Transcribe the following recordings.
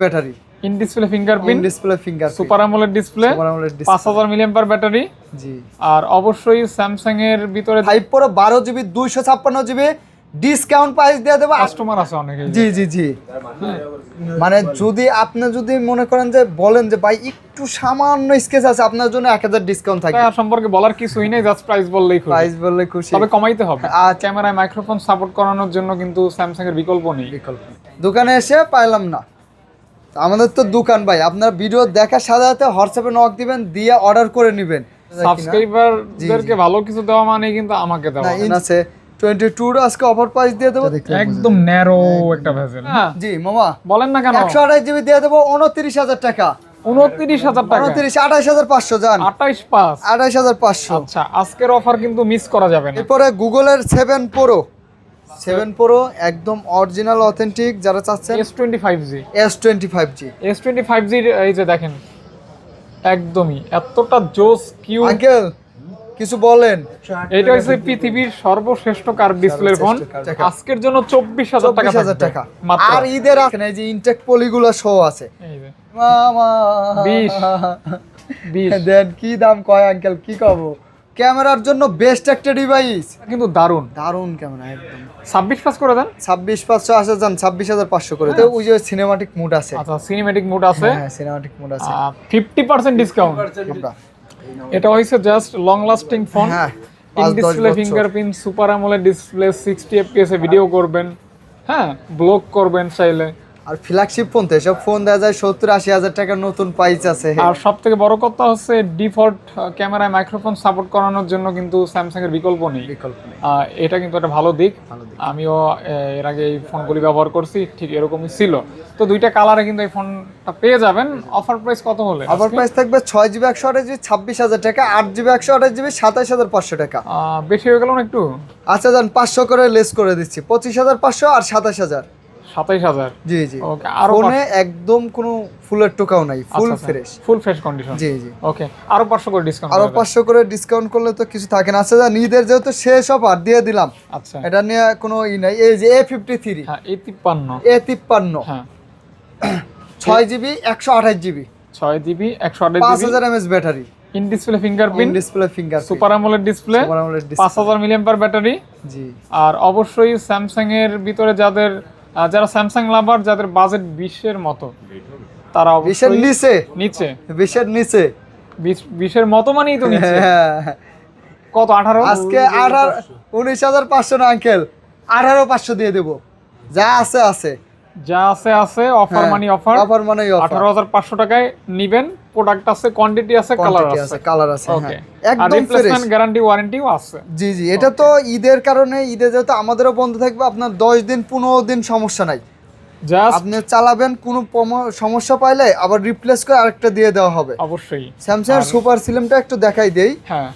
Battery. In display fingerprint display finger super AMOLED display AMOLED display। পাঁচ হাজার milliampere battery. জি। আর অবশ্যই স্যামসাং এর ভিতরে ফাইভ প্রো বারো জিবি দুইশো ছাপ্পান্ন জিবি ডিসকাউন্ট প্রাইস দিয়ে দেবো। কাস্টমার আছে অনেকে। জি জি জি। মানে যদি আপনি যদি মনে করেন যে বলেন যে ভাই একটু সামান্য স্কেচ আছে আপনার জন্য এক হাজার ডিসকাউন্ট থাকবে। এটা সম্পর্কে বলার কিছুই নেই জাস্ট প্রাইস বললেই খুশি। প্রাইস বললে খুশি। তবে কমাইতে হবে। আর। ক্যামেরায় মাইক্রোফোন সাপোর্ট করানোর জন্য কিন্তু স্যামসাং এর বিকল্প নেই। বিকল্প। দোকানে এসে পাইলাম না। আমাদের তো দোকান ভাই আপনার ভিডিও দেখার সাথে সাথে হোয়াটসঅ্যাপে নক দিবেন দিয়ে অর্ডার করে নেবেন। সাবস্ক্রাইবারদেরকে ভালো কিছু দেওয়া মানে কিন্তু আমাকে দেওয়া। না আছে টোয়েন্টি টুর আজকে অফার প্রাইস দিয়ে দেবো। একদম ন্যারো একটা ভেজেল হ্যাঁ। জি মামা। বলেন না কেন? একশো আঠাশ জিবি দিয়ে দেবো উনত্রিশ হাজার টাকা। উনত্রিশ হাজার টাকা। উনত্রিশ আঠাশ হাজার পাঁচশো যান আঠাইশ পাঁচ। আঠাশ হাজার পাঁচশো। আচ্ছা আজকের অফার কিন্তু মিস করা যাবে না। এরপরে গুগলের সেভেন প্রো সেভেন প্রো একদম অরিজিনাল অথেন্টিক যারা চাচ্ছেন S twenty five G S twenty five G S twenty five জির এই যে দেখেন একদমই এতটা জোস কিউ আঙ্কেল কিছু বলেন। এটা হচ্ছে পৃথিবীর সর্বশ্রেষ্ঠ কার্ভ ডিসপ্লের ফোন আজকের জন্য চব্বিশ হাজার টাকা হাজার। টাকা। মাত্র। আর ঈদের এখানে এই যে ইনটেক পলিগুলো শো আছে। এই যে, মামা। বিশ। বিশ। দেন কি দাম কয় আঙ্কেল কি কব? ক্যামেরার জন্য বেস্ট একটা ডিভাইস কিন্তু দারুণ দারুণ ক্যামেরা একদম। ছাব্বিশ পাস করে দেন? ছাব্বিশ পাঁচশো আসে যান ছাব্বিশ হাজার পাঁচশো করে। তো ওই যে সিনেমাটিক মুড আছে। আচ্ছা সিনেমেটিক মোড আছে? হ্যাঁ সিনেমাটিক মুড আছে। ফিফটি পার্সেন্ট ডিসকাউন্ট এটা হয়েছে জাস্ট লং লাস্টিং ফোন হ্যাঁ, in display. Fingerprint super AMOLED display sixty FPS A video করবেন। হ্যাঁ ব্লগ করবেন চাইলে। আর ফ্ল্যাগশিপ ফোন তো এসব ফোন দেওয়া যায় সত্তর আশি হাজার টাকার নতুন প্রাইস আছে। আর সব থেকে বড় কথা হচ্ছে ডিফল্ট ক্যামেরায় মাইক্রোফোন সাপোর্ট করানোর জন্য কিন্তু স্যামসাং এর বিকল্প নেই। বিকল্প নেই। এটা কিন্তু একটা ভালো দিক। আমিও এর আগে এই ফোনগুলি ব্যবহার করছি ঠিক এরকমই ছিল। তো দুইটা কালারে কিন্তু এই ফোনটা পেয়ে যাবেন। অফার প্রাইস কত হলে? অফার প্রাইস থাকবে ছয় জিবি একশো আঠাশ জিবি ছাব্বিশ হাজার টাকা আট জিবি একশো আঠাশ জিবি সাতাশ হাজার পাঁচশো টাকা। বেশি হয়ে গেল না একটু? আচ্ছা যান পাঁচশো করে লেস করে দিচ্ছি। পঁচিশ হাজার পাঁচশো আর সাতাশ হাজার। সাতাইশ হাজার। জি জি। ওকে আরও ফোনে একদম কোনো ফুলের টোকাও নাই full fresh. Full fresh condition জি জি। ওকে আরও পাঁচশো করে ডিসকাউন্ট আরও পাঁচশো করে ডিসকাউন্ট করলে তো কিছু থাকে না। আচ্ছা যান যেহেতু শেষ অফার দিয়ে দিলাম আচ্ছা। এটা নিয়ে কোনো ই নাই। এই যে এ ফিফটি থ্রি তিপ্পান্ন। এ তিপ্পান্ন। হ্যাঁ। ছয় জিবি একশো আঠাশ জিবি ছয় জিবি একশো আঠাশ পাঁচ হাজার MS battery in display fingerprint display finger super display battery জি। আর অবশ্যই স্যামসাং এর ভিতরে যাদের যারা স্যামসাং লাভার যাদের বাজেট বিশের মতো তারা বিশের নিচে? নিচে। বিশের নিচে? বিশ- বিশের মতো মানেই তো নিচে। হ্যাঁ। কত আঠারো? আজকে আঠারো উনিশ হাজার পাঁচশো না আঙ্কেল? আঠারো পাঁচশো দিয়ে দেবো। যা আছে আছে। যা আছে আছে অফার মানি অফার অফার মানে হাজার পাঁচশো টাকায় নিবেন প্রোডাক্ট আছে কোয়ান্টিটি আছে কালার আছে কালার আছে ওকে হ্যাঁ একদম রিপ্লেসমেন্ট গ্যারান্টি ওয়ারেন্টিও আছে। জি জি এটা তো ঈদের কারণে ঈদে যেহেতু আমাদেরও বন্ধ থাকবে আপনার দশ দিন পনেরো দিন সমস্যা নাই। আপনি চালাবেন কোনো সমস্যা পাইলে আবার রিপ্লেস করে আরেকটা দিয়ে দেওয়া হবে। অবশ্যই। স্যামসাং সুপার সিলিমটা একটু দেখাই দেই। হ্যাঁ।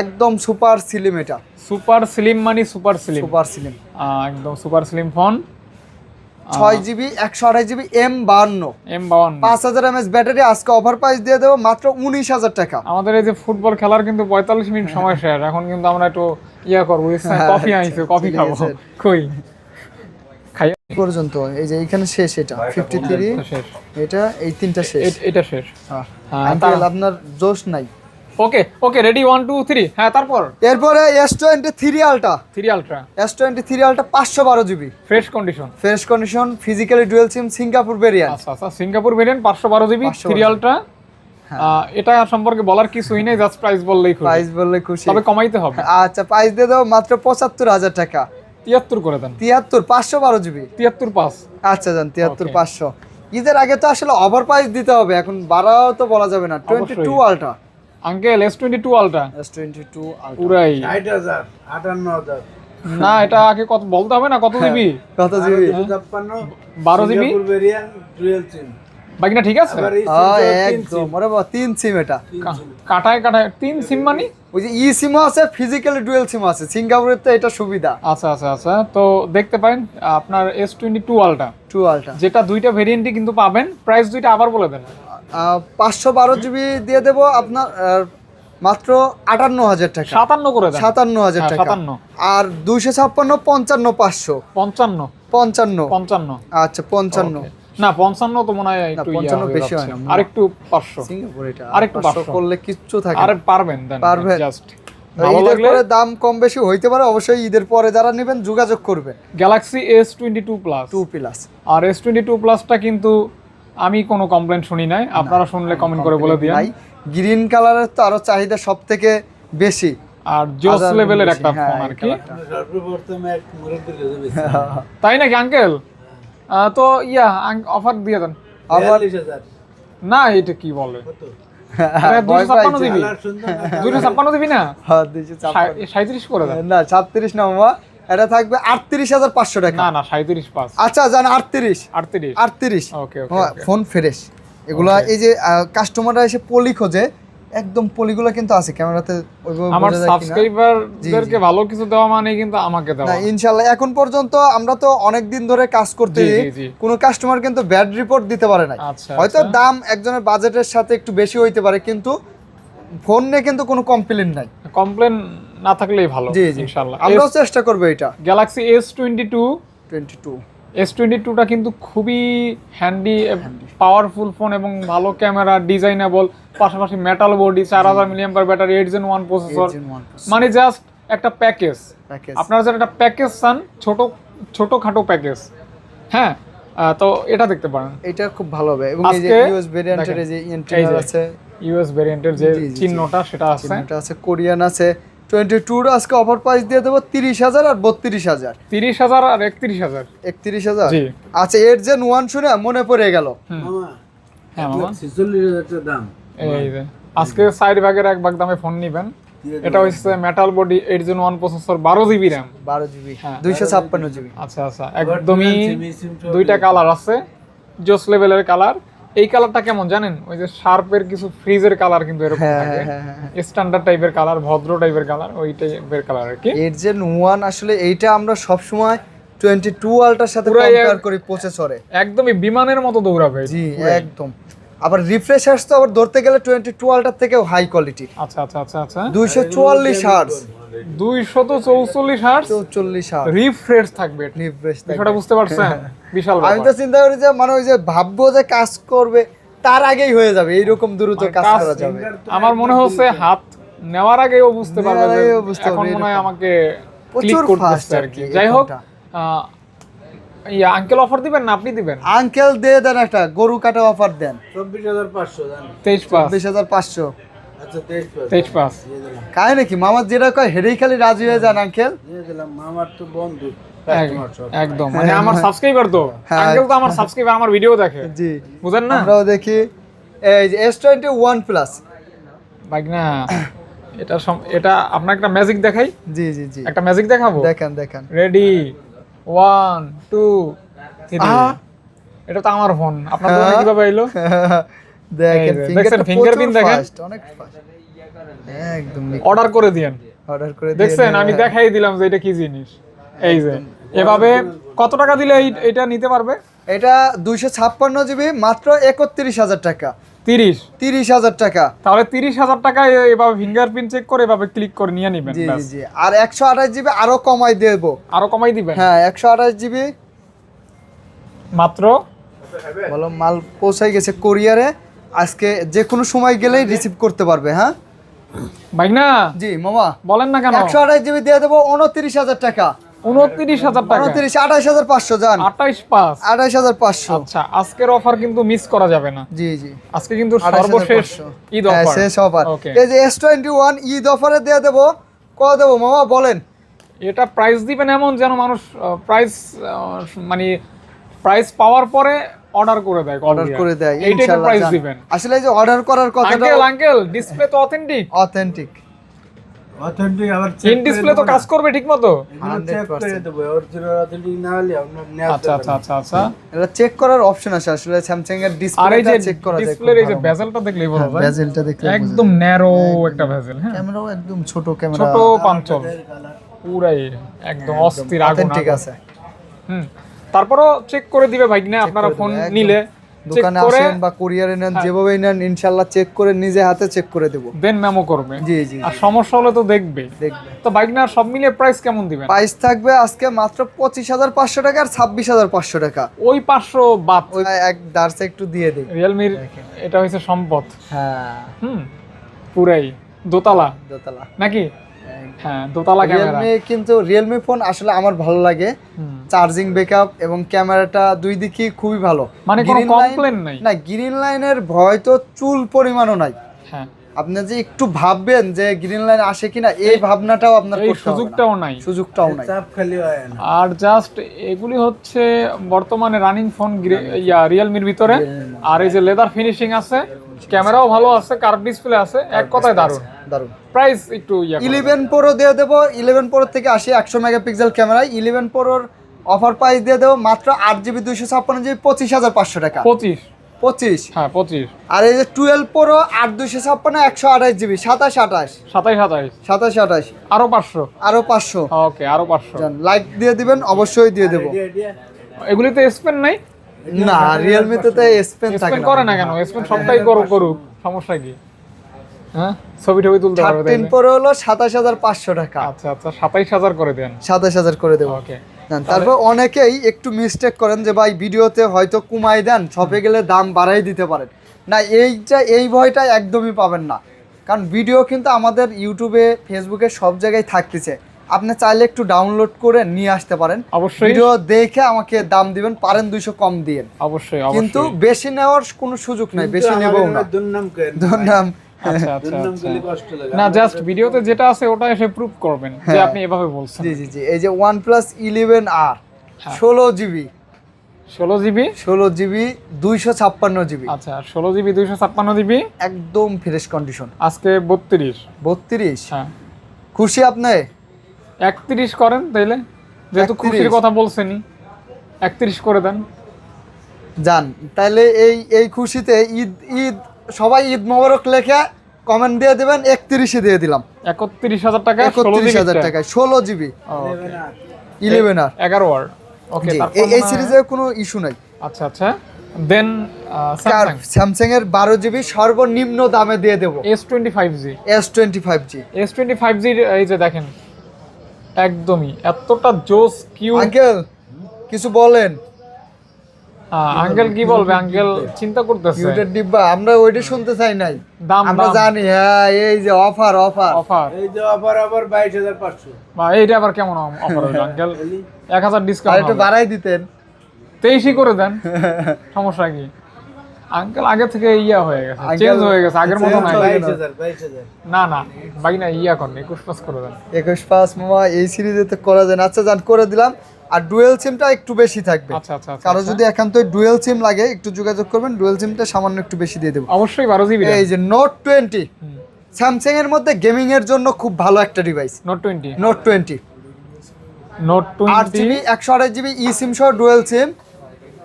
একদম সুপার সিলিম এটা। সুপার স্লিম মানে সুপার স্লিম সুপার সিলিম একদম সুপার স্লিম ফোন ছয় জিবি একশো আঠাশ জিবি এম বাহান্ন। এম বাউন্ন পাঁচ হাজার এমএস ব্যাটারি আজকে অফার প্রাইস দিয়ে দেবো মাত্র উনিশ হাজার টাকা। আমাদের এই যে ফুটবল খেলার কিন্তু পঁয়তাল্লিশ মিনিট সময় শেষ। এখন কিন্তু আমরা একটু ইয়া করব কফি আইছে কফি খাব। কই? পর্যন্ত এই যে এখানে শেষ এটা ফিফটি থ্রি এটা এই তিনটা শেষ। এটা শেষ। হ্যাঁ। হ্যাঁ, আপনার জোশ নাই। Okay okay ready one two three হ্যাঁ তারপর? এরপরে S twenty three ultra three ultra S twenty three ultra পাঁচশো বারো GB fresh condition fresh condition physically dual SIM Singapore variant আচ্ছা আচ্ছা সিঙ্গাপুর ভেরিয়েন্ট পাঁচশো বারো জিবি 512 থ্রি আলট্রা এটা সম্পর্কে বলার কিছুই নেই জাস্ট প্রাইস বললেই খুশি। প্রাইস বললে খুশি। তবে কমাইতে হবে। আচ্ছা প্রাইস দিয়ে দেবো মাত্র পঁচাত্তর হাজার টাকা। তিয়াত্তর করে দেন। তিয়াত্তর পাঁচশো বারো জিবি তিয়াত্তর পাঁচ। আচ্ছা যান তিয়াত্তর. পাঁচশো। ঈদের আগে তো আসলে ওভার প্রাইস দিতে হবে এখন বাড়াও তো বলা যাবে না। টোয়েন্টি টু অবশ্যই। Uncle S twenty two ultra S twenty two ultra পুরাই ষাট হাজার আটান্ন হাজার। না এটা আগে কত বলতে হবে না কত জিবি কত জিবি দুশো ছাপ্পান্ন বারো জিবি ভেরিয়েন্ট সিম বাকি না ঠিক আছে? হ্যাঁ, একদম ওরে বাবা তিন সিম এটা। কাটায় কাটায় তিন সিম মানে? ওই যে ই সিমও আছে ফিজিক্যালি ডুয়েল সিম আছে। সিঙ্গাপুরের তো এটা সুবিধা। আচ্ছা আচ্ছা আচ্ছা। তো দেখতে পারেন আপনার S twenty two ultra two ultra যেটা দুইটা ভেরিয়েন্টই কিন্তু পাবেন প্রাইস দুইটা আবার বলে দেন। পাঁচশো বারো জিবি দিয়ে দেবো আপনার মাত্র আটান্ন হাজার টাকা। সাতান্ন করে সাতান্ন হাজার হ্যাঁ, টাকা। আর দুইশো ছাপ্পান্ন পঞ্চান্ন পাঁচশো। পঞ্চান্ন। পঞ্চান্ন। পঞ্চান্ন। আচ্ছা পঞ্চান্ন। না পঞ্চান্ন তো মনে হয় একটু 55 হয়ে বেশি হয় না। আরেকটু পাঁচশো। সিঙ্গাপুর এটা আরেকটু পাঁচশো করলে কিচ্ছু থাকে আরে পারবেন পারবেন। জাস্ট ঈদের পরে দাম কম বেশি হইতে পারে অবশ্যই ঈদের পরে যারা নেবেন যোগাযোগ করবেন। Galaxy S twenty two plus two plus আর এস টোয়েন্টি টু প্লাসটা কিন্তু আমি কোনো কমপ্লেন শুনি নাই। আপনারা শুনলে কমেন্ট করে বলে দিন। নাই। গ্রিন কালারের তো আরও চাহিদা সব থেকে বেশি। আর জোস লেভেলের একটা হ্যাঁ, ফোন আর কি। তাই নাকি আঙ্কেল তো ইয়া অফার দিয়ে দেন। আবার না এটা কি বলে? ভয় দুইশো ছাপ্পান্ন দিবি। না দুইশো ছাপ্পান্ন দিবি না? হ্যাঁ, 256 সাঁত্রিশ করে দেন। না ছাত্রিশ না মামা। এটা থাকবে আটত্রিশ হাজার পাঁচশো টাকা। না না সাঁত্রিশ পাঁচ। আচ্ছা জান আটত্রিশ। আটত্রিশ। আটত্রিশ। ওকে হ্যাঁ, ফোন ফ্রেশ। এগুলা এই যে কাস্টমাররা এসে পলি খোঁজে একদম পলিগুলো কিন্তু আছে ক্যামেরাতে আমার। সাবস্ক্রাইবারদেরকে ভালো কিছু দেওয়া মানে কিন্তু আমাকে দেওয়া। না ইনশাল্লাহ এখন পর্যন্ত আমরা তো অনেক দিন ধরে কাজ করতে। কোনো কাস্টমার কিন্তু ব্যাড রিপোর্ট দিতে পারে না আচ্ছা হয়তো আচ্ছা। দাম একজনের বাজেটের সাথে একটু বেশি হইতে পারে কিন্তু ফোন নিয়ে কিন্তু কোনো কমপ্লেন নাই। কমপ্লেন না থাকলেই ভালো জি জি। ইনশাআল্লাহ। আমরাও চেষ্টা করব এটা। Galaxy S twenty two twenty two S twenty টুটা কিন্তু খুবই হ্যান্ডি পাওয়ারফুল ফোন এবং ভালো ক্যামেরা ডিজাইনেবল পাশাপাশি মেটাল বডি চার হাজার milliampere battery eight gen one processor মানে জাস্ট একটা প্যাকেজ আপনারা যারা একটা প্যাকেজ চান ছোট ছোটখাটো প্যাকেজ হ্যাঁ তো এটা দেখতে পারেন। এটা খুব ভালো হবে। এবং এই যে ইউএস ভেরিয়েন্টের যে যে আছে। ইউএস ভেরিয়েন্টের যে। চিহ্নটা সেটা আছে। চিহ্নটা আছে কোরিয়ান আছে। টোয়েন্টি টুর আজকে অফার প্রাইস দিয়ে দেবো তিরিশ হাজার আর বত্রিশ হাজার। তিরিশ হাজার আর একত্রিশ হাজার। একত্রিশ হাজার? আচ্ছা এর যে ওয়ান শুনে মনে পড়ে গেল। হ্যাঁ দাম। আজকে সাইড ভাগের এক ভাগ দামে ফোন নিবেন। এটা হচ্ছে metal body eight gen one processor বারো জিবি র্যাম বারো জিবি হ্যাঁ। দুইশো ছাপ্পান্ন জিবি আচ্ছা আচ্ছা। একদমই দুইটা কালার আছে জোস লেভেলের কালার এই কালারটা কেমন জানেন? ওই যে শার্পের কিছু ফ্রিজের কালার কিন্তু এরকম হ্যাঁ থাকে। হ্যাঁ হ্যাঁ হ্যাঁ। স্ট্যান্ডার্ড টাইপের কালার ভদ্র টাইপের কালার ওই টাইপের কালার আর কি। এর যে ওয়ান আসলে এইটা আমরা সবসময় টোয়েন্টি টু আলটার সাথে কম্পেয়ার করি প্রসেসরে একদমই বিমানের মতো দৌড়াবে। জি একদম। আবার রিফ্রেশ তো আবার ধরতে গেলে টোয়েন্টি টু আলটার থেকেও হাই কোয়ালিটি আচ্ছা আচ্ছা আচ্ছা আচ্ছা। দুইশো চুয়াল্লিশ হার্স দুইশত চৌচল্লিশ হার্স চৌচল্লিশ হার্স রিফ্রেশ থাকবে। রিফ্রেশ বিষয়টা বুঝতে পারছেন? বিশাল আমি তো চিন্তা করি যে মানে ওই যে ভাববো যে কাজ করবে তার আগেই হয়ে যাবে এইরকম দ্রুত মানে কাজ করা যাবে। আমার মনে হচ্ছে হাত নেওয়ার আগেও বুঝতে পারবে যে এখন মনে হয় আমাকে প্রচুর ক্লিক করতেছে fast আর কি। যাই হোক। ইয়া আঙ্কেল অফার দিবেন না আপনি দিবেন? আঙ্কেল দিয়ে দেন একটা গরু কাটা অফার দেন। চব্বিশ হাজার পাঁচশো জান। তেইশ হাজার পাঁচশো। আচ্ছা তেইশ পাঁচ। কায় নাকি মামার যেটা কয় হেরেই খালি রাজি হয়ে যান আঙ্কেল। দিয়ে দিলাম মামার তো বন্ধু। একদম মানে আমার সাবস্ক্রাইবার তো। হ্যাঁ। আঙ্কেল তো আমার সাবস্ক্রাইবার আমার ভিডিও দেখে। জি। বুঝেন না? আমরাও দেখি। এই যে S twenty one plus bike না এটা এটা আপনার একটা ম্যাজিক দেখাই। জি জি জি। একটা ম্যাজিক দেখাবো? দেখান দেখান। Ready one two three. এটা তো আমার ফোন আপনার দোকানে হ্যাঁ। কীভাবে এলো? দেখেন প্রচুর দেখেন? অনেক ফাস্ট একদম। অর্ডার করে দিয়েন। অর্ডার করে দেখছেন আমি দেখাই দিলাম যে এটা কি জিনিস। এই যে এভাবে কত টাকা দিলে এটা নিতে পারবে? এটা দুইশো ছাপ্পান্ন জিবি মাত্র একত্রিশ হাজার টাকা। তিরিশ? তিরিশ হাজার টাকা। তাহলে তিরিশ হাজার টাকায় এভাবে ফিঙ্গারপ্রিন্ট চেক করে এভাবে ক্লিক করে নিয়ে নিবেন জি জি জি। আর একশো আঠাশ জিবি আরও কমাই দেবো। আরও কমাই দিবেন? হ্যাঁ একশো আঠাশ জিবি। মাত্র? বলো মাল পৌঁছাই গেছে কোরিয়ারে আজকে যে কোনো সময় গেলেই রিসিভ করতে পারবে হ্যাঁ? ভাই না জি মামা। বলেন না কেন? একশো আঠাশ জিবি দিয়ে দেবো উনত্রিশ হাজার টাকা। উনত্রিশ হাজার টাকা। উনত্রিশ আঠাশ হাজার পাঁচশো যান আঠাইশ পাঁচ। আঠাশ হাজার পাঁচশো। আচ্ছা আজকের অফার কিন্তু মিস করা যাবে না। জি জি। আজকে কিন্তু সর্বশেষ ঈদ অফার শেষ অফার এই যে এস টোয়েন্টি ওয়ান ঈদ অফারে দিয়ে দেবো। কত দেবো মামা বলেন। এটা প্রাইস দিবেন এমন যেন মানুষ প্রাইস মানে প্রাইস পাওয়ার পরে অর্ডার করে দেয় অর্ডার করে দেয় প্রাইস দিবেন। আসলে এই যে অর্ডার করার আঙ্কেল আঙ্কেল ডিসপ্লে তো অথেন্টিক অথেন্টিক অথেন্টিক আবার ইন ডিসপ্লে তো কাজ করবে ঠিক মতো চেক করে 100% দেবো অরিজিনাল অথেন্টিক না হলে নেওয়া আচ্ছা আচ্ছা আচ্ছা আচ্ছা। এটা চেক করার অপশন আছে আসলে স্যামসাং এর ডিসপ্লেটা চেক করা যায় ডিসপ্লের এই যে বেজেলটা দেখলেই বোঝা যায়। বেজেলটা দেখলে একদম ন্যারো একটা ভেজেল হ্যাঁ। ক্যামেরাও একদম ছোট ক্যামেরা ছোট পাঞ্চল পুরাই একদম অস্থির আগুন আগুন। আছে। হুম। তারপরও চেক করে দিবে ভাই না? আপনারা ফোন নিলে দোকানে আসেন বা কুরিয়ারে নেন হ্যাঁ। যেভাবেই নেন ইনশাল্লাহ চেক করে নিজে হাতে চেক করে দেবো। দেন মেমো করবে। জি জি আর সমস্যা হলে তো দেখবে। দেখবে। তো বাইক নেওয়ার সব মিলিয়ে প্রাইস কেমন দিবেন? প্রাইস থাকবে আজকে মাত্র পঁচিশ হাজার পাঁচশো টাকা আর ছাব্বিশ হাজার পাঁচশো টাকা। ওই পাঁচশো বাদ। ওই এক দার্সে একটু দিয়ে দিই। রিয়েলমির এটা হচ্ছে সম্পদ। হ্যাঁ। হুম। পুরাই। দোতলা। দোতলা। নাকি? হ্যাঁ দোতলা ক্যামেরা রিয়েলমি কিন্তু রিয়েলমি ফোন আসলে আমার ভালো লাগে। চার্জিং ব্যাকআপ এবং ক্যামেরাটা দুই দিকই খুবই ভালো। মানে কোনো কমপ্লেন নাই? না গ্রিন লাইনের ভয় তো চুল পরিমাণও নাই। হ্যাঁ। আপনি যে একটু ভাববেন যে গ্রিন লাইন আসে কিনা এই ভাবনাটাও আপনার। সুযোগটাও নাই। সুযোগটাও নাই। চাপ খালি হয় না। আর জাস্ট এগুলি হচ্ছে বর্তমানে রানিং ফোন ইয়া রিয়েলমির ভিতরে। আর এই যে লেদার ফিনিশিং আছে ক্যামেরাও ভালো আছে কার্ভ ডিসপ্লে আছে এক কথায় দারুণ। দারুণ। প্রাইস একটু ইয়া। ইলেভেন প্রো দিয়ে দেবো ইলেভেন প্রো থেকে আসি একশো মেগাপিক্সেল ক্যামেরায় ইলেভেন প্রোর অফার প্রাইস দিয়ে দেবো মাত্র আট জিবি দুইশো ছাপ্পান্ন জিবি পঁচিশ হাজার পাঁচশো টাকা। পঁচিশ। পঁচিশ। হ্যাঁ পঁচিশ। আর এই যে টুয়েলভ প্রো আট দুইশো ছাপ্পান্ন একশো আঠাশ জিবি সাতাশ আঠাশ। সাতাইশ সাতাইশ সাতাশ আঠাশ। আরও পাঁচশো? আরও পাঁচশো। ওকে আরও পাঁচশো। লাইক দিয়ে দিবেন অবশ্যই দিয়ে দেবো। এগুলিতে স্পেন নাই? না রিয়েলমিতে তো স্পেন থাকে করে না কেন? স্পেন সবটাই করুক করুক। সমস্যা কি? হ্যাঁ? ছবি টবি তুলতে পারবে থার্টিন তাইলে। প্রো হলো সাতাশ হাজার পাঁচশো টাকা। আচ্ছা আচ্ছা সাতাইশ হাজার করে দেন। সাতাশ হাজার করে দেবো। ওকে। তারপর অনেকেই একটু মিস্টেক করেন যে ভাই ভিডিওতে হয়তো কমাই দেন শপে গেলে দাম বাড়াই দিতে পারেন। না এইটা এই ভয়টা একদমই পাবেন না। কারণ ভিডিও কিন্তু আমাদের ইউটিউবে ফেসবুকে সব জায়গায় থাকতেছে। আপনি চাইলে একটু ডাউনলোড করে নিয়ে আসতে পারেন। অবশ্যই। ভিডিও দেখে আমাকে দাম দিবেন পারেন দুইশো কম দিয়ে। অবশ্যই কিন্তু বেশি নেওয়ার কোনো সুযোগ নাই বেশি নেব না। দুর্নাম। আচ্ছা আচ্ছা আচ্ছা। না জাস্ট ভিডিওতে যেটা আছে ওটা এসে প্রুভ করবেন যে হ্যাঁ। আপনি এভাবে বলছেন। জি জি জি। এই যে প্লাস ইলেভেন আর হ্যাঁ। ষোলো জিবি। ষোলো জিবি? ষোলো জিবি দুইশো ছাপ্পান্ন জিবি। আচ্ছা ষোলো জিবি দুইশো ছাপ্পান্ন জিবি? একদম ফ্রেশ কন্ডিশন আজকে বত্রিশ। বত্রিশ? হ্যাঁ। খুশি আপনি? একত্রিশ করেন তাইলে। যেহেতু খুশির কথা বলছেনই। একত্রিশ করে দেন। যান তাহলে এই এই খুশিতে ঈদ ঈদ সবাই ঈদ মোবারক লেখে কমেন্ট দিয়ে দিবেন একত্রিশে দিয়ে দিলাম। একত্রিশ হাজার টাকা একত্রিশ হাজার টাকায় ষোলো জিবি। ইলেভেন আর। এগারো ওয়ার্ড ওকে এই- সিরিজে কোনো ইস্যু নাই। আচ্ছা আচ্ছা। দেন স্যামসাং স্যামসাং এর বারো জিবি সর্বনিম্ন দামে দিয়ে দেবো। S twenty five G S twenty five G S twenty five জির এই যে দেখেন একদমই এতটা জোস কিউ আঙ্কেল কিছু বলেন। আঙ্কেল কি বলবে? আঙ্কেল চিন্তা করতেছে। কিউটের ডিব্বা আমরা ওইটা শুনতে চাই নাই। দাম আমরা জানি হ্যাঁ এই যে অফার অফার অফার এই যে বাইশ হাজার পাঁচশো। বা এইটা আবার কেমন অফার হলো আঙ্কেল এক হাজার আর ডিসকাউন্ট একটু বাড়াই দিতেন। তেইশই করে দেন। সমস্যা কি? আঙ্কেল আগে থেকে ইয়া হয়ে গেছে চেঞ্জ হয়ে গেছে। আগের মতো হাজার। না না বাকি না ইয়া করেন একুশ পাস করে দেন। একুশ পাস মামা এই সিরিজে তো করা যায় আচ্ছা যান করে দিলাম। আর ডুয়েল সিমটা একটু বেশি থাকবে। আচ্ছা আচ্ছা আচ্ছা, কারও আচ্ছা। যদি একান্ত ডুয়েল সিম লাগে একটু যোগাযোগ করবেন ডুয়েল সিমটা সামান্য একটু বেশি দিয়ে দেবো। অবশ্যই বারো জিবি এই যে নোট টোয়েন্টি স্যামসাং এর মধ্যে গেমিং এর জন্য খুব ভালো একটা device note twenty note twenty note আট জিবি একশো আঠাশ জিবি ই সিম সহ ডুয়েল সিম।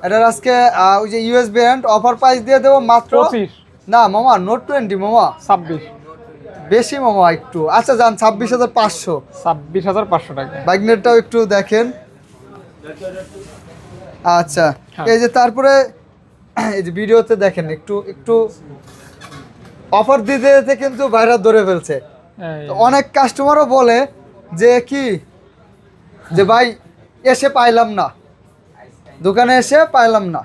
এটার আজকে ওই যে ইউএস ব্র্যান্ড অফার প্রাইস দিয়ে দেবো মাত্র না মামা নোট টোয়েন্টি মামা। ছাব্বিশ। বেশি মামা একটু। আচ্ছা যান ছাব্বিশ হাজার পাঁচশো। ছাব্বিশ হাজার পাঁচশো টাকা। বাইকনেটটাও একটু দেখেন। আচ্ছা হ্যাঁ। এই যে তারপরে এই যে ভিডিওতে দেখেন একটু একটু অফার দিতে দিতে কিন্তু বাইরে ধরে ফেলছে। অনেক কাস্টমারও বলে যে কি যে ভাই এসে পাইলাম না। দোকানে এসে পাইলাম না।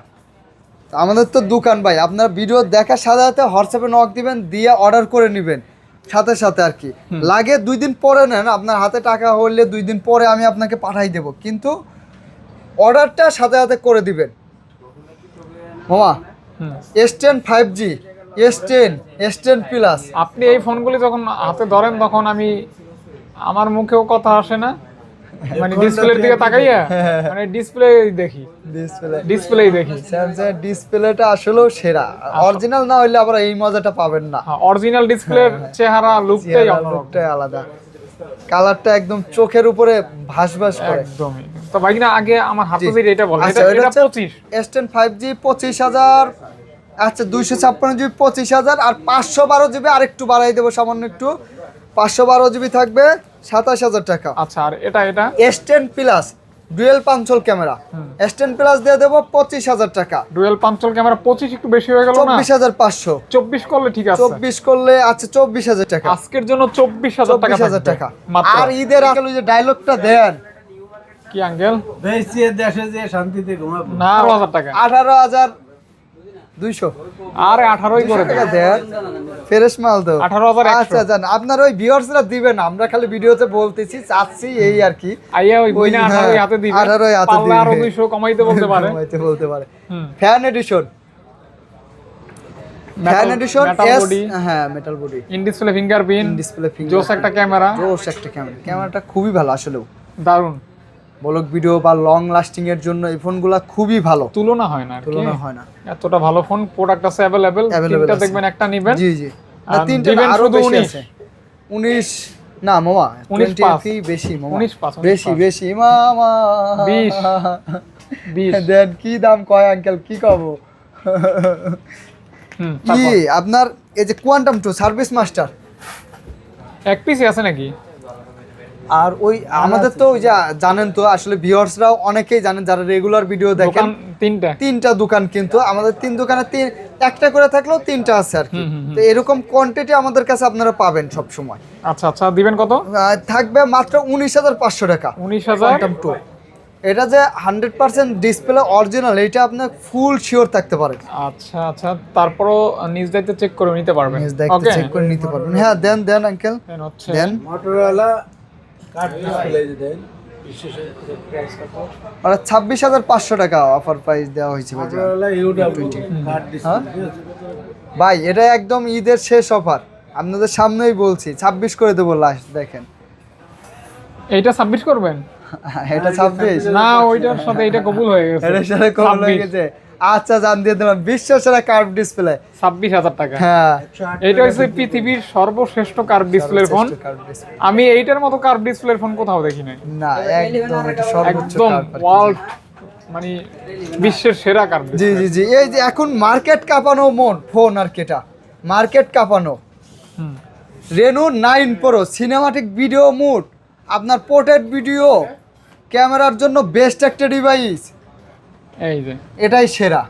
আমাদের তো দোকান ভাই আপনার ভিডিও দেখার সাথে সাথে হোয়াটসঅ্যাপে নক দিবেন দিয়ে অর্ডার করে নেবেন। সাথে সাথে আর কি। লাগে দুই দিন পরে নেন আপনার হাতে টাকা হলে দুই দিন পরে আমি আপনাকে পাঠাই দেব। কিন্তু অর্ডারটা সাথে সাথে করে দিবেন। মামা। S ten five G S ten S ten plus আপনি এই ফোনগুলি যখন হাতে ধরেন তখন আমি আমার মুখেও কথা আসে না। মানে ডিসপ্লের দিকে তাকাইয়া মানে ডিসপ্লে দেখি। ডিসপ্লে ডিসপ্লেই দেখি। স্যামসাং ডিসপ্লেটা আসলেও সেরা। অরিজিনাল না হইলে আবার এই মজাটা পাবেন না। অরিজিনাল ডিসপ্লের চেহারা লুকটাই লুকটাই আলাদা। কালারটা একদম চোখের উপরে ভাস ভাস করে। একদমই তো ভাই না আগে আমার হাতে জি। যে এটা বল আচ্ছা, এটা এটা হচ্ছে- পঁচিশ। এস টেন ফাইভ জি পঁচিশ হাজার আচ্ছা দুইশো ছাপ্পান্ন জিবি পঁচিশ হাজার আর পাঁচশো বারো জিবি আরেকটু বাড়াই দেব সামান্য একটু। পাঁচশো বারো জিবি থাকবে সাতাশ হাজার টাকা। আচ্ছা আর এটা এটা? S ten plus dual punch hole camera. Stand plus দিয়ে দেবো পঁচিশ হাজার টাকা। ডুয়েল পাঞ্চল ক্যামেরা পঁচিশ একটু বেশি হয়ে গেল চব্বিশ হাজার পাঁচশো। চব্বিশ করলে ঠিক আছে। চব্বিশ করলে আছে চব্বিশ হাজার টাকা। আজকের জন্য চব্বিশ হাজার টাকা চব্বিশ হাজার টাকা। আর ঈদের আগে যে ডায়লগটা দেন। কি আঙ্কেল দেশে যে শান্তিতে ঘুমাবো। না আঠারো হাজার টাকা। আঠারো হাজার দুইশো। আরে আঠারোই করে টাকা দেন। ফ্রেশ মাল তো। 18,100 আচ্ছা জান আপনার ওই ভিউয়ার্সরা দিবেন আমরা খালি ভিডিওতে বলতেছি চাচ্ছি এই আর কি। আইয়া ওই ওই, বইনে হাতে দিবে আঠারোই হাতে পারলে আরও দিবে। কমাইতে বলতে পারে। কমাইতে বলতে পারে। Fan edition fan edition metal S হ্যাঁ metal body in display fingerprint display finger জোস একটা ক্যামেরা। জোস একটা ক্যামেরা। ক্যামেরাটা খুবই ভালো আসলেও। দারুণ ব্লগ ভিডিও বা লং লাস্টিং এর জন্য এই ফোনগুলা খুবই ভালো। তুলনা হয় না তুলনা হয় না। এতটা ভালো ফোন প্রোডাক্ট আছে Available তিনটা দেখবেন একটা নিবেন। জি জি। না তিনটা আরও বেশি 19 আছে। 19 না মামা 19 20 পাস। বেশি মামা 19 পাস, বেশি বেশি মামা। 20 বিশ। দেন কি দাম কয় আঙ্কেল কি কব? হুম কি আপনার এই যে কোয়ান্টাম টু সার্ভিস মাস্টার এক পিসই আছে নাকি? আর ওই আমাদের তো ওই যে জানেন তো আসলে ভিউয়ার্সরাও অনেকেই জানেন যারা রেগুলার ভিডিও দেখেন তিনটা। তিনটা দোকান কিন্তু আমাদের তিন দোকানে তিন একটা করে থাকলেও তিনটা আছে আর কি। তো এরকম কোয়ান্টিটি আমাদের কাছে আপনারা পাবেন সব সময় আচ্ছা আচ্ছা দিবেন কত? থাকবে মাত্র উনিশ হাজার পাঁচশো টাকা। উনিশ হাজার? টু এটা যে হান্ড্রেড পার্সেন্ট ডিসপ্লে অরিজিনাল এটা আপনার ফুল শিওর থাকতে পারে। আচ্ছা আচ্ছা তারপরও নিজ দায়িত্বে চেক করে নিতে পারবেন। নিজ দায়িত্বে ওকে চেক করে নিতে পারবেন। হ্যাঁ দেন দেন আঙ্কেল দেন হচ্ছে দেন। মোটরওয়ালা আর ছাব্বিশ হাজার পাঁচশো টাকা অফার প্রাইস দেওয়া হয়েছে ভাই হ্যাঁ? ডিসপ্লে ভাই এটা একদম ঈদের শেষ অফার আপনাদের সামনেই বলছি ছাব্বিশ করে দেবো লাস্ট দেখেন। এইটা সাবমিট করবেন? এটা ছাব্বিশ? না ওইটার সাথে এটা কবুল হয়ে গেছে। এটার সাথে কম 26 লেগেছে আচ্ছা জান দিয়ে দিলাম। বিশ্ব সেরা কার্ভ ডিসপ্লে ছাব্বিশ হাজার টাকা। হ্যাঁ। এইটা হচ্ছে পৃথিবীর সর্বশ্রেষ্ঠ কার্ভ ডিসপ্লের ফোন আমি এইটার মতো কার্ভ ডিসপ্লের ফোন কোথাও দেখি নাই না একদম এটা সর্বোচ্চ ওয়ার্ল্ড মানে বিশ্বের সেরা কার্ভ জি জি জি। এই যে এখন মার্কেট কাঁপানো মন ফোন আর কেটা মার্কেট কাঁপানো। Reno nine pro cinematic video mood আপনার পোর্ট্রেট ভিডিও ক্যামেরার জন্য বেস্ট একটা ডিভাইস এই যে। এটাই সেরা।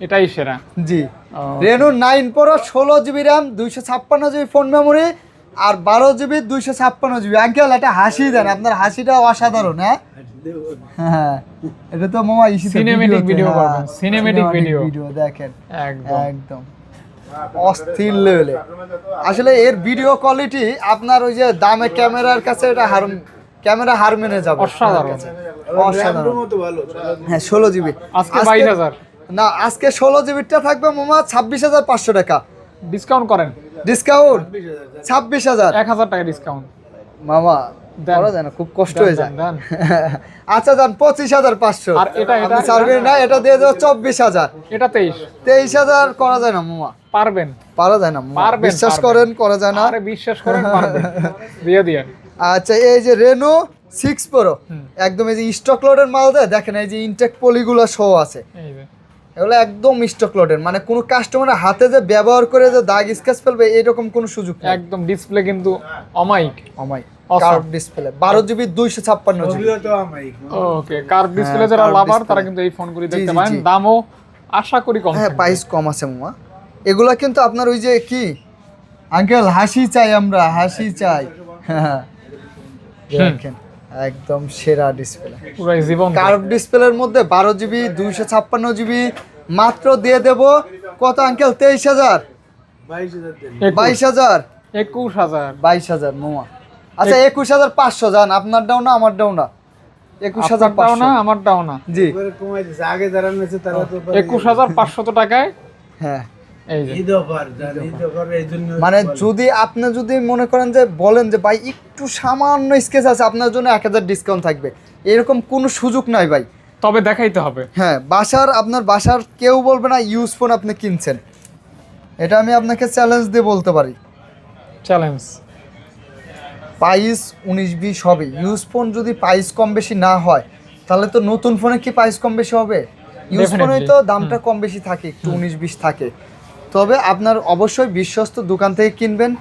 এটাই সেরা। জি। রেনু নাইন প্রো ষোলো জিবি র্যাম দুইশো ছাপ্পান্ন জিবি ফোন মেমোরি আর বারো জিবি দুইশো ছাপ্পান্ন জিবি আঙ্কেল একটা হাসি দেন আপনার হাসিটা অসাধারণ হ্যাঁ? হ্যাঁ। এটা তো মামা Cinematic video। video দেখেন। একদম। একদম। অস্থির লেভেলে আসলে এর ভিডিও কোয়ালিটি আপনার ওই যে দামে ক্যামেরার কাছে এটা হার ক্যামেরা হার মেনে যাবে। অসাধারণ। অসাধারণ। মতো ভালো হ্যাঁ ষোলো জিবি আজকে বাইশ হাজার। না আজকে ষোলো জিবিটা থাকবে মামা ছাব্বিশ হাজার পাঁচশো টাকা। ডিসকাউন্ট করেন। ডিসকাউন্ট ছাব্বিশ হাজার। এক হাজার টাকা ডিসকাউন্ট মামা। করা যায় না খুব কষ্ট হয়ে যায়। আচ্ছা যান পঁচিশ হাজার পাঁচশো। আর এটা- এটা- না এটা দিয়ে দেবো চব্বিশ হাজার। এটা তেইশ। তেইশ হাজার করা যায় না মামা। পারবেন। পারা যায় না। পারবেন, বিশ্বাস করেন করা যায় না। আরে বিশ্বাস করেন পারবেন। দিয়ে দিয়ে আচ্ছা এই যে রেনো সিক্স প্রো একদম এই যে স্টক লোডের মাল দেয় দেখেন এই যে ইনটেক পলিগুলো শো আছে। এগুলো একদম স্টক লোডের মানে কোনো কাস্টমারের হাতে যে ব্যবহার করে যে দাগ স্কেচ ফেলবে এরকম কোনো সুযোগ নেই। একদম ডিসপ্লে কিন্তু অমাইক. কার্ভ ডিসপ্লে বারো জিবি দুইশো ছাপ্পান্ন জিবি ওকে কার ডিসপ্লে হ্যাঁ, যারা লাভার তারা কিন্তু এই ফোনগুলি দেখতে পারেন। দামও আশা করি কম। হ্যাঁ। প্রাইস কম আছে মামা এগুলা কিন্তু আপনার ওই যে কি? আঙ্কেল হাসি চাই আমরা হাসি চাই। হ্যাঁ দেখেন একদম সেরা ডিসপ্লে পুরাই জীবন কার্ভ ডিসপ্লের মধ্যে বারো জিবি দুইশো ছাপ্পান্ন জিবি মাত্র দিয়ে দেব কত আঙ্কেল তেইশ হাজার? বাইশ হাজার একুশ- হাজার? বাইশ হাজার মোয়া। আচ্ছা একুশ হাজার পাঁচশো যান আপনারটাও না আমারটাও না। একুশ হাজার পাঁচশো। না আমারটাও না। জি। এবারে কমাই দিছে আগে যারা নিয়েছে তারা তো পরে একুশ হাজার পাঁচশত টাকায়। হ্যাঁ। এই যে। ঈদ অফার জান ঈদ অফার এই জন্য মানে যদি আপনি যদি মনে করেন যে বলেন যে ভাই একটু সামান্য স্কেচ আছে আপনার জন্য এক হাজার ডিসকাউন্ট থাকবে। এরকম কোনো সুযোগ নাই ভাই। তবে দেখাইতে হবে। হ্যাঁ বাসার আপনার বাসার কেউ বলবে না ইউজ ফোন আপনি কিনছেন। এটা আমি আপনাকে চ্যালেঞ্জ দিয়ে বলতে পারি। চ্যালেঞ্জ প্রাইস উনিশ বিশ হবে। ইউজ ফোন যদি প্রাইস কম বেশি না হয় তাহলে তো নতুন ফোনে কি প্রাইস কম বেশি হবে? ইউজ ফোনে তো দামটা কম বেশি থাকে একটু উনিশ বিশ থাকে। তবে আপনার অবশ্যই বিশ্বস্ত দোকান থেকে কিনবেন।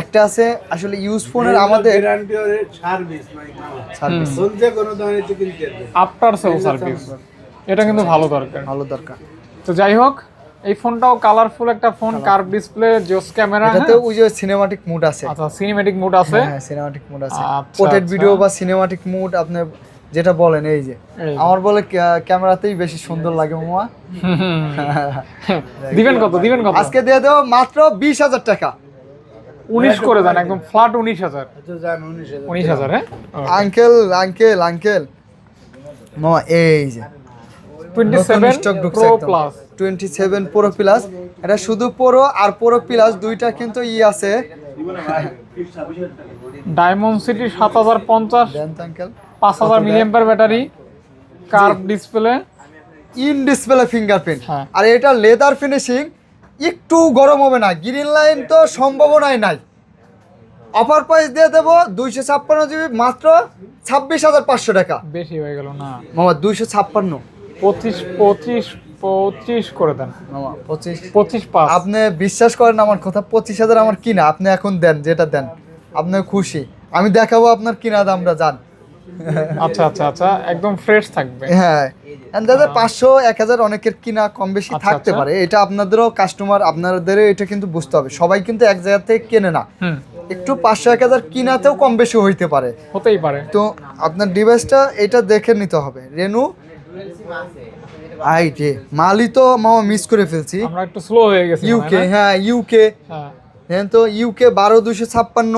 একটা আছে আসলে ইউজ ফোনের আমাদের সার্ভিস সার্ভিস কোনো আফটার সেল সার্ভিস এটা কিন্তু ভালো দরকার। ভালো দরকার। তো যাই হোক এই ফোনটাও কালারফুল একটা ফোন কার্ভ ডিসপ্লে জোস ক্যামেরা এটাতে ওই যে সিনেমাটিক মুড আছে। আচ্ছা সিনেমেটিক মোড আছে। হ্যাঁ সিনেমাটিক মুড আছে। আচ্ছা, পোর্ট্রেট আচ্ছা। ভিডিও বা সিনেমাটিক মুড আপনি যেটা বলেন এই যে। আমার বলে ক্যা- ক্যামেরাতেই বেশি সুন্দর লাগে মামা। দিবেন কত দিবেন কত? আজকে দিয়ে দেবো মাত্র বিশ হাজার টাকা। উনিশ করে দেন একদম ফ্ল্যাট উনিশ হাজার। আচ্ছা জান উনিশ হাজার। হ্যাঁ? Uncle uncle uncle. মামা এই যে। টোয়েন্টি সেভেন প্রো প্লাস এটা শুধু প্রো আর প্রো প্লাস দুইটা কিন্তু ই আছে। ডায়মন্ড সিটি সাত হাজার পঞ্চাশ। আঙ্কেল পাঁচ হাজার milliampere battery curve display in display fingerprint. আর এটা লেদার ফিনিশিং একটু গরম হবে না। গ্রিন লাইন তো সম্ভাবনাই নাই। অফার প্রাইস দিয়ে দেবো দুইশো ছাপ্পান্ন জিবি মাত্র ছাব্বিশ হাজার পাঁচশো টাকা। বেশি হয়ে গেল না। মামা দুইশো ছাপ্পান্ন। পঁচিশ পঁচিশ পঁচিশ করে দেন। মামা পঁচিশ। পঁচিশ পাঁচ। আপনি বিশ্বাস করেন আমার কথা পঁচিশ হাজার আমার কিনা আপনি এখন দেন যেটা দেন। আপনি খুশি। আমি দেখাবো আপনার কিনা দামটা জান আচ্ছা আচ্ছা আচ্ছা একদম ফ্রেশ থাকবে। হ্যাঁ দাদা পাঁচশো এক হাজার অনেকের কিনা কম বেশি আচ্ছা, থাকতে আচ্ছা। পারে। এটা আপনাদেরও কাস্টমার আপনাদেরও এটা কিন্তু বুঝতে হবে। সবাই কিন্তু এক জায়গা থেকে কেনে না। একটু পাঁচশো এক হাজার কিনাতেও কম বেশি হইতে পারে। হতেই পারে। তো আপনার ডিভাইসটা এটা দেখে নিতে হবে। রেনু? আই রে মালি তো মামা মিস করে ফেলছি। আমরা একটু স্লো হয়ে গেছি ইউকে হয় ইউকে হ্যাঁ হ্যাঁ। তো ইউকে বারো দুশো ছাপ্পান্ন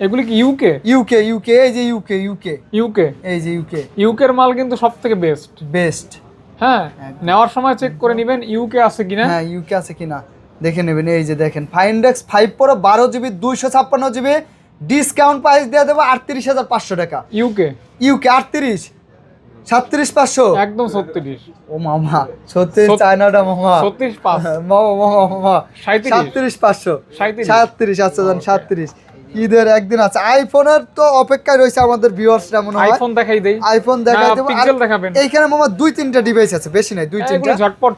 এগুলি কি ইউকে ইউকে ইউকে এই যে ইউকে ইউকে ইউকে এই যে ইউকে ইউকের মাল কিন্তু সব থেকে বেস্ট বেস্ট হ্যাঁ নেওয়ার সময় চেক করে নেবেন ইউকে আছে কিনা। হ্যাঁ ইউকে আছে কিনা। দেখে নেবেন এই যে দেখেন ফাইন্ডেক্স ফাইভ প্রো বারো জিবি দুইশো ছাপ্পান্ন জিবি ডিসকাউন্ট প্রাইস দিয়ে দেবো আটত্রিশ হাজার পাঁচশো টাকা। ইউকে ইউকে আটত্রিশ সাতত্রিশ পাঁচশো। একদম ছত্রিশ। ও মামা সত- চায়নাটা মামা। ছত্রিশ মামা মামা মামা। সাতত্রিশ পাঁচশো। সাতত্রিশ আচ্ছা যান সাতত্রিশ। ঈদের একদিন আছে। আইফোনের তো অপেক্ষায় রয়েছে আমাদের ভিউয়ার্সরা মনে হয়। আইফোন দেখাই দেই। আইফোন দেখাই দেবো। পিক্সেল দেখাবেন। এইখানে মামা দুই তিনটা ডিভাইস আছে বেশি নাই দুই এগুলো তিনটা। ঝটপট।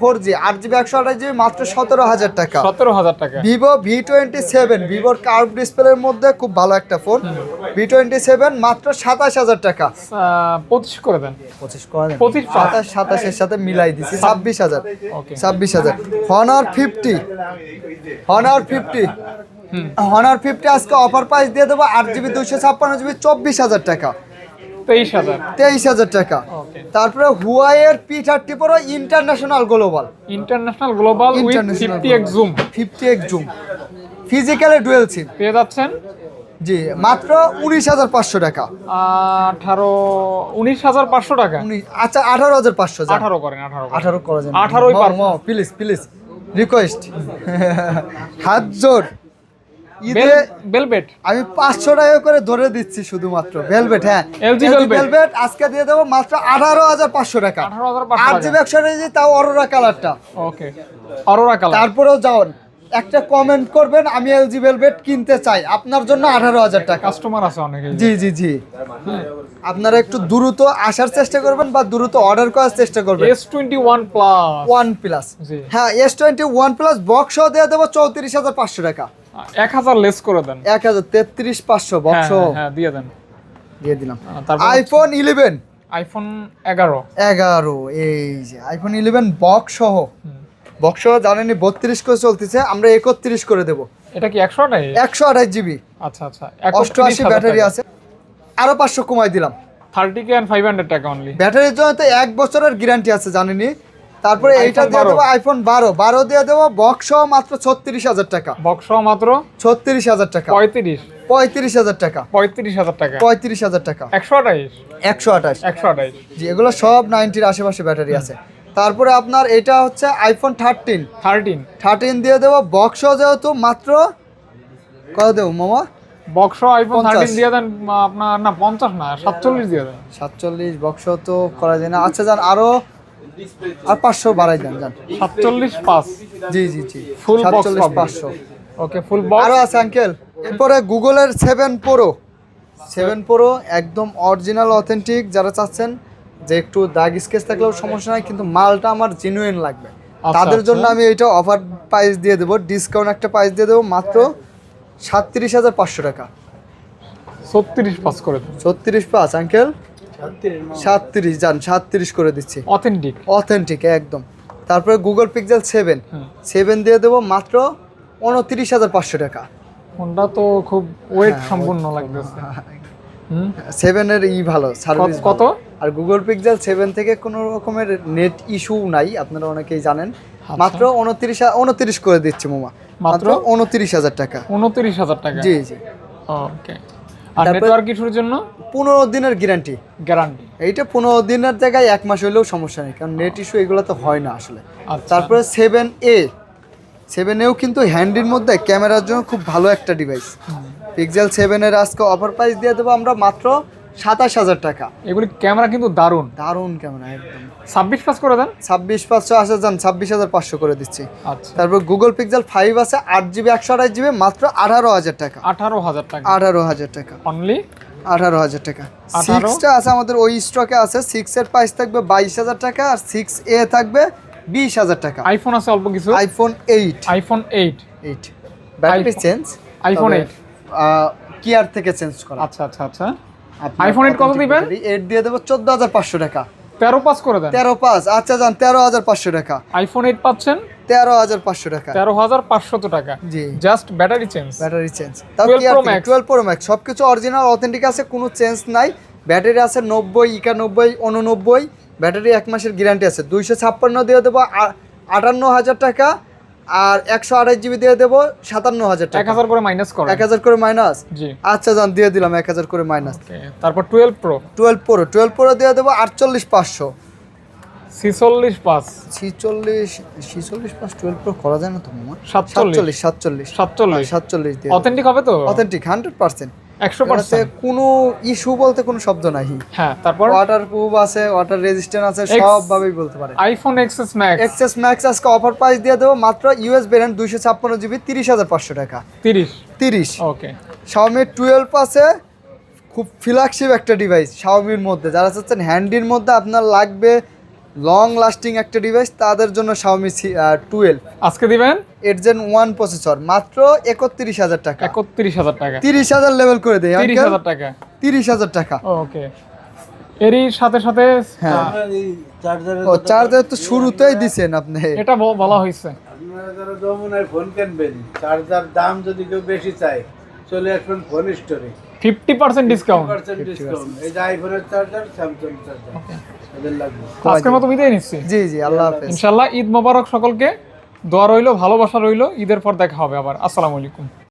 ফোর জি আট জিবি একশো আঠাশ জিবি মাত্র সতেরো হাজার টাকা। সতেরো হাজার টাকা। ভিভো ভি টোয়েন্টি সেভেন ভিভোর কার্ভ ডিসপ্লের মধ্যে খুব ভালো একটা ফোন ভি টোয়েন্টি সেভেন মাত্র সাতাশ হাজার টাকা। আহ, পঁচিশ করে দেন। পঁচিশ করে পঁচিশ পাঁচ। সাতাশ সাতাশের সাথে মিলাই দিছি। ছাব্বিশ হাজার। ওকে। ছাব্বিশ হাজার। হনার ফিফটি হনার ফিফটি আজকে অফার প্রাইস দিয়ে দেবো আট জিবি দুশো ছাপ্পান্ন জিবি চব্বিশ হাজার টাকা। তেইশ হাজার। টাকা। তারপরে হুয়াইয়ের P thirty pro international global international global fifty X zoom fifty এক জুম ফিজিক্যালি ডুয়েল সিম পেয়ে যাচ্ছেন? জি মাত্র উনিশ হাজার পাঁচশো টাকা। আঠারো উনিশ হাজার পাঁচশো টাকা? আচ্ছা আঠারো হাজার পাঁচশো আঠারো করেন আঠারো করেন। আঠারো করা যায় আঠারোই প্লিজ প্লিজ রিকোয়েস্ট হাত জোর ঈদে আমি পাঁচশো টাকা করে ধরে দিচ্ছি শুধুমাত্র। ভেলভেট হ্যাঁ। ভেলভেট আজকে দিয়ে দেবো মাত্র টাকা। একশো টাকা। তাও অরোরা কালারটা। Okay Aurora colour. তারপরেও যাওন একটা কমেন্ট করবেন আমি এলজি ভেলভেট কিনতে চাই। আপনার জন্য আঠারো হাজার টাকা। কাস্টমার আছে অনেকে জি জি জি। আপনারা একটু দ্রুত আসার চেষ্টা করবেন বা দ্রুত অর্ডার করার চেষ্টা করবেন। S twenty one plus one plus হ্যাঁ S twenty one plus box দিয়ে দেবো চৌত্রিশ হাজার পাঁচশো টাকা। এক হাজার লেস করে দেন। এক হাজার তেত্রিশ পাঁচশো হ্যাঁ বক্স। হ্যাঁ, হ্যাঁ দিয়ে দেন। দিয়ে দিলাম। তারপর আইফোন ইলেভেন আইফোন এগারো। এগারো এই যে আইফোন ইলেভেন বক্স সহ। বক্স সহ জানেনি বত্রিশ করে চলতেছে আমরা একত্রিশ করে দেবো। এটা কি একশো নাই একশো আঠাশ জিবি। আচ্ছা আচ্ছা অষ্টআশি ব্যাটারি আছে। আরও পাঁচশো কমাই দিলাম। Thirty K and five hundred টাকা অনলি ব্যাটারির জন্য তো এক বছরের গ্যারান্টি আছে জানেনি তারপরে এইটা দিয়ে দেবো আইফোন বারো। বারো দিয়ে দেবো বক্স মাত্র ছত্রিশ হাজার টাকা। বক্স মাত্র? ছত্রিশ হাজার টাকা। পঁয়ত্রিশ। পঁয়ত্রিশ হাজার টাকা। পঁয়ত্রিশ হাজার টাকা। পঁয়ত্রিশ হাজার টাকা। একশো আঠাইশ। একশো আঠাশ একশো আঠাইশ। জি এগুলো সব নাইনটির আশেপাশে ব্যাটারি আছে। তারপরে আপনার এটা হচ্ছে আইফোন থার্টিন থার্টিন থার্টিন দিয়ে দেবো বক্স যেহেতু মাত্র কত দেবো মামা? বক্স আইফোন থার্টিন দিয়ে দেন আপনার না পঞ্চাশ না সাতচল্লিশ দিয়ে দেন। সাতচল্লিশ বক্স তো করা যায় না। আচ্ছা যান আরও আর পাঁচশো বাড়াই দেন যান। সাতচল্লিশ পাঁচ। জি জি জি। Box সাতচল্লিশ পাঁচশো। ওকে ফুল বক্স আরও আছে আঙ্কেল এরপরে গুগলের সেভেন প্রো সেভেন প্রো একদম অরিজিনাল অথেন্টিক যারা চাচ্ছেন যে একটু দাগ স্কেচ থাকলেও সমস্যা নাই কিন্তু মালটা আমার জেনুইন লাগবে। তাদের আচ্ছা। জন্য আমি এটা অফার প্রাইস দিয়ে দেবো ডিসকাউন্ট একটা প্রাইস দিয়ে দেবো মাত্র সাতত্রিশ হাজার পাঁচশো টাকা। ছত্রিশ পাস করে ছত্রিশ পাঁচ আঙ্কেল সাতত্রিশ যান সাতত্রিশ করে দিচ্ছি। অথেন্টিক অথেন্টিক একদম। তারপরে গুগল পিক্সেল সেভেন। সেভেন দিয়ে দেবো মাত্র উনত্রিশ হাজার পাঁচশো টাকা। ফোনটা তো খুব ওয়েট হ্যাঁ, সম্পূর্ণ লাগতেছে। হুম? সেভেনের ই ভালো সার্ভিস কত-? আর গুগল পিক্সেল সেভেন থেকে কোনো রকমের নেট ইস্যু নাই আপনারা অনেকেই জানেন। মাত্র উনত্রিশ উনত্রিশ করে দিচ্ছি মোমা। আচ্ছা। মাত্র? মাত্র উনত্রিশ হাজার টাকা। উনত্রিশ হাজার টাকা? জি জি। ওকে আর নেটওয়ার্ক ইস্যুর জন্য? পনেরো দিনের গ্যারান্টি গ্যারান্টি এইটা পনেরো দিনের জায়গায় এক মাস হলেও সমস্যা নেই কারণ নেট ইস্যু এগুলো তো হয় না আসলে। আচ্ছা। তারপরে সেভেন এ সেভেন এও কিন্তু হ্যান্ডির মধ্যে ক্যামেরার জন্য খুব ভালো একটা ডিভাইস পিক্সেল সেভেনের আজকে অফার প্রাইস দিয়ে দেবো আমরা মাত্র সাতাশ হাজার টাকা। এগুলি ক্যামেরা কিন্তু দারুণ। দারুণ ক্যামেরা একদম। ছাব্বিশ পাস করে দেন? ছাব্বিশ পাঁচশো আসা যান ছাব্বিশ হাজার পাঁচশো করে দিচ্ছি। আচ্ছা। তারপর গুগল পিক্সেল ফাইভ আছে আট জিবি একশো আঠাশ জিবি মাত্র আঠারো হাজার টাকা। আঠারো হাজার টাকা। আঠারো হাজার টাকা। অনলি আঠারো হাজার টাকা। 18? সিক্সটা আছে আমাদের ওই স্টকে আছে সিক্স এর প্রাইস থাকবে বাইশ হাজার টাকা আর সিক্স এ থাকবে বিশ হাজার টাকা। আইফোন আছে অল্প কিছু? IPhone eight iPhone eight eight battery change iPhone 8 কিয়ার থেকে চেঞ্জ করা। আচ্ছা আচ্ছা আচ্ছা। iPhone 8 কত দিবেন? এইট দিয়ে দেবো চোদ্দ হাজার পাঁচশো টাকা। তেরো পাস করে দেন। তেরো পাঁচ আচ্ছা যান তেরো হাজার পাঁচশো টাকা। আইফোন এইট পাচ্ছেন? তেরো হাজার পাঁচশো টাকা। তেরো হাজার পাঁচশত টাকা। জি। Just battery change battery change তাও 12 কিয়ার Pro টুয়েলভ প্রো ম্যাক্স সব কিছু অরিজিনাল অথেন্টিক আছে কোনো চেঞ্জ নাই। ব্যাটারি আছে নব্বই একানব্বই উননব্বই ব্যাটারি এক মাসের গ্যারান্টি আছে। দুইশো ছাপ্পান্ন দিয়ে দেবো আ- আটান্ন হাজার টাকা। আর একশো আঠাশ জিবি দিয়ে দেবো সাতান্ন হাজার এক হাজার করে মাইনাস করে এক হাজার করে মাইনাস জি। আচ্ছা যান দিয়ে দিলাম এক হাজার করে মাইনাস তারপর twelve pro twelve pro twelve pro দিয়ে দেবো আটচল্লিশ পাঁচশো। ছিচল্লিশ পাস ছিচল্লিশ ছিচল্লিশ পাঁচ টুয়েলভ প্রো করা যায় না তো মামা? সাতচল্লিশ। সাতচল্লিশ সাতচল্লিশ। সাতচল্লিশ। সাতচল্লিশ অথেন্টিক হবে তো? অথেন্টিক হান্ড্রেড পার্সেন্ট কোনো ইস্যু বলতে কোনো শব্দ নাই হ্যাঁ তারপর? ওয়াটার প্রুফ আছে ওয়াটার রেজিস্ট্যান্ট আছে সব ভাবেই বলতে পারে। IPhone XS max XS max আজকে অফার প্রাইস দিয়ে দেবো মাত্র ইউএস ভেরিয়েন্ট দুইশো ছাপ্পান্ন জিবি তিরিশ হাজার পাঁচশো টাকা। তিরিশ? তিরিশ। ওকে শাওমি টুয়েলভ আছে খুব ফ্ল্যাগশিপ একটা ডিভাইস শাওমির মধ্যে। যারা চাচ্ছেন হ্যান্ডির মধ্যে আপনার লাগবে লং লাস্টিং একটা ডিভাইস তাদের জন্য শাওমি টুয়েলভ আজকে দিবেন? এইট জেন ওয়ান প্রসেসর মাত্র একত্রিশ হাজার টাকা। একত্রিশ হাজার টাকা। তিরিশ হাজার লেভেল করে দেয় তিরিশ হাজার টাকা। তিরিশ হাজার টাকা। ওকে এরই সাথে সাথে হ্যাঁ। ও চার্জার তো শুরুতেই দিছেন আপনি। এটা বলা হয়েছে আপনারা যারা যমুনায় ফোন কিনবেন চার্জার দাম যদি কেউ বেশি চায় চলে আসবেন ফোন স্টোরে ফিফটি পার্সেন্ট ডিসকাউন্ট ডিসকাউন্ট এই যে আইফোনের চার্জার স্যামসাং চার্জার আজকের মতো বিদায় নিচ্ছি। জি জি আল্লাহ হাফেজ। ইনশাআল্লাহ ঈদ মোবারক সকলকে দোয়া রইল ভালোবাসা রইল ঈদের পর দেখা হবে আবার। আসসালামু আলাইকুম।